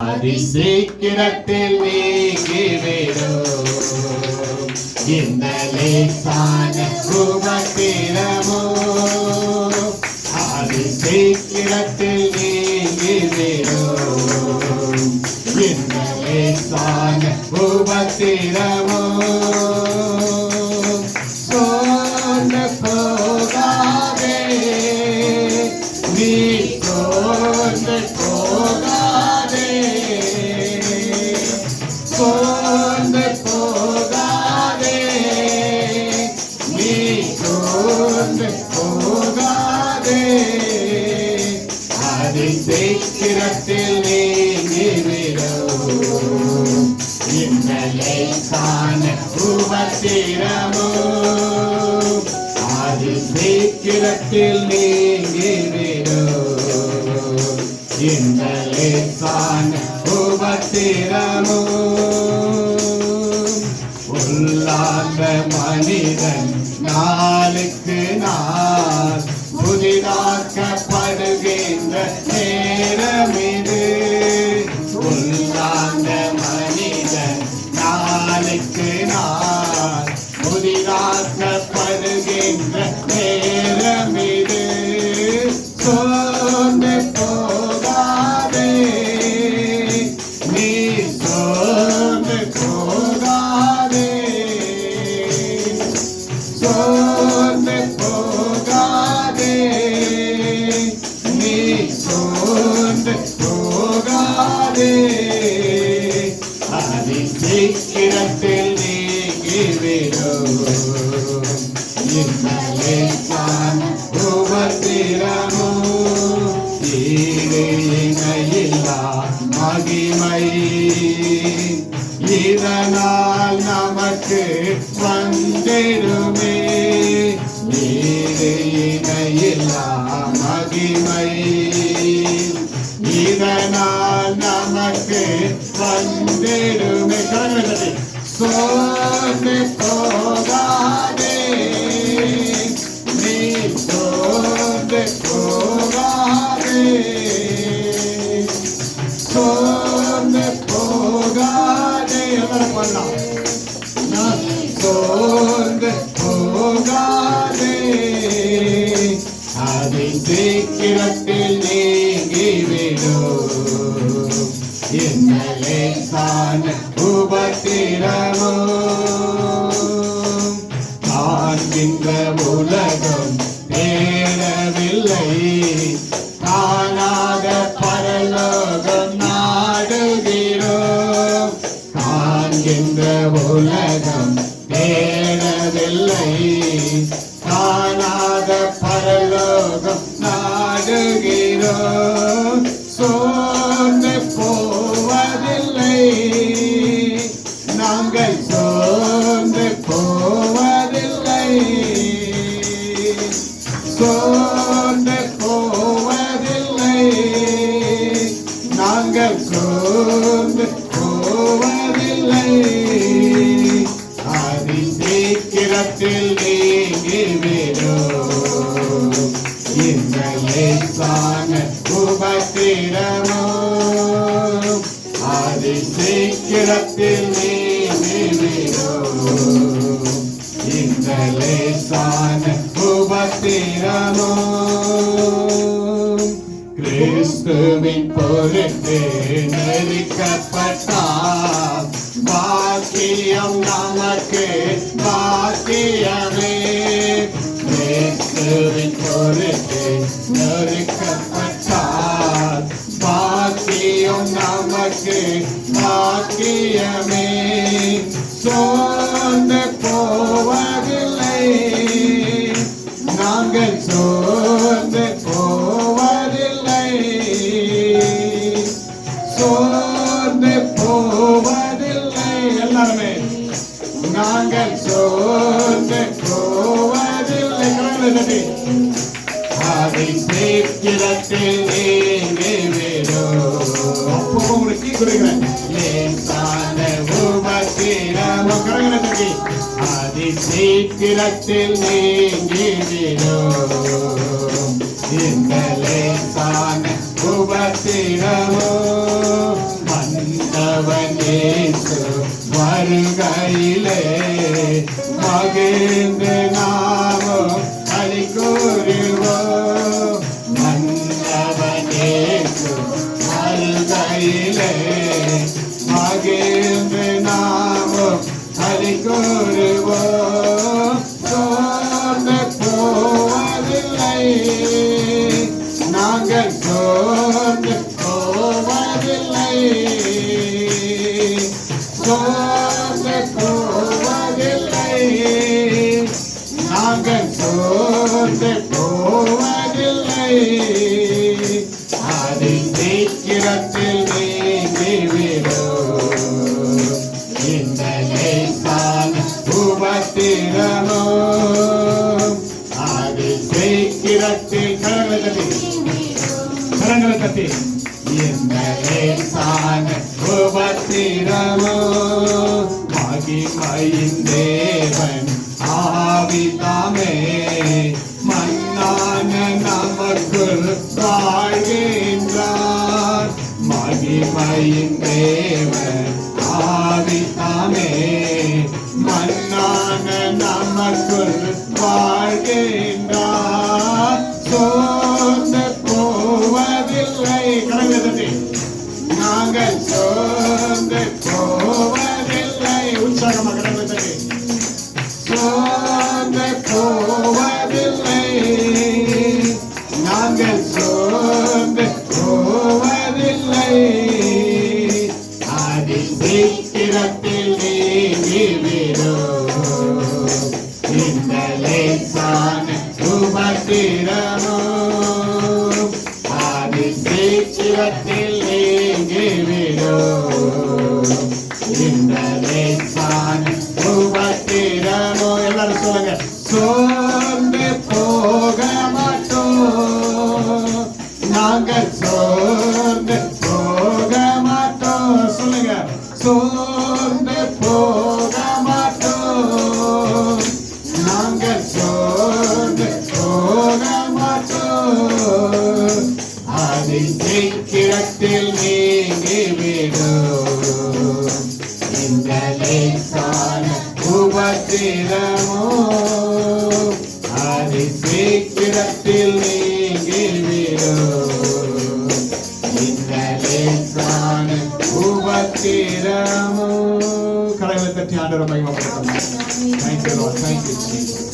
அதிசீக்கிரத்தில் நீங்கிவிடும் இந்த லேசான உபத்திரமோ அதிசீக்கிரத்தில் நீங்கிவிடும் இந்த உபத்திரமோ அது சீக்கிரத்தில் நீங்கிவிடும். இந்த லேசான உபத்திரமோ உள்ளார்ந்த மனிதன் நாளுக்கு நாள் புதிதாக்கப்படுகின்ற நேரம் அதி சீக்கிரத்தில் நீங்கிவிடும் இந்த லேசான உபத்திரமோ ஈடு மகிமை இதனால் நமக்கு வந்திடுமே ஈடு மகிமை. இதனால் வந்திடுமே கடவுளே சோர்ந்து போகாதே நீ சோர்ந்து போகாதே சோர்ந்து போகாதே எல்லாரும் பண்ணலாம் சோர்ந்து போகாதே அதை சீக்கிரத்தில் நீங்கிவிடும் என்ன லேசான உபத்திரமோ? காண்கின்ற உலகம் தேடவில்லை. காணாத பரலோகம் நாடுகிறோம் காண்கின்ற உலகம் தேடவில்லை. காணாத பரலோகம் நாடுகிறோம் சோர்ந்து லேசான உபத்திரமோ அதி சீக்கிரத்தில் நீங்கிவிடும். இந்த லேசான உபத்திரமோ கிறிஸ்துவின் பொருட்டு நெருக்கப்பட்டார் America. அதை சீக்கிரத்தில் நீங்கிவிடும் அப்போ உங்களுக்கு கீ லேசான உபத்திரமோ கரங்களை தட்டி. அதை சீக்கிரத்தில் நீங்கிவிடும் இந்த லேசான உபத்திரமோ இயேசு வருகையிலே மகிழ் நாங்கள் சீக்கிரத்தில் கரங்களை. தட்டி. கரங்களை தட்டி உபத்திரமோ மகிமையின் தேவன் ஆவிதாமே. மன்னான நமக்குள் வாழ்கின்றார். மகிமையின் தேவன் ஆவிதாமே. மன்னான நமக்குள் வாழ்கின்றார். சோர்ந்து போவதில்லை உற்சாகமாக கடவுளை சோர்ந்து போவதில்லை நாங்கள் சோர்ந்து போவதில்லை அதி சீக்கிரத்தில் உபத்திரமோ அதி சீக்கிரத்தில் சீக்கிரத்தில் நீங்கிவிடும். இந்த லேசான உபத்திரமோ கடவுளை தட்டி ஆண்டவரை மகிமைப்படுத்தணும். Thank you,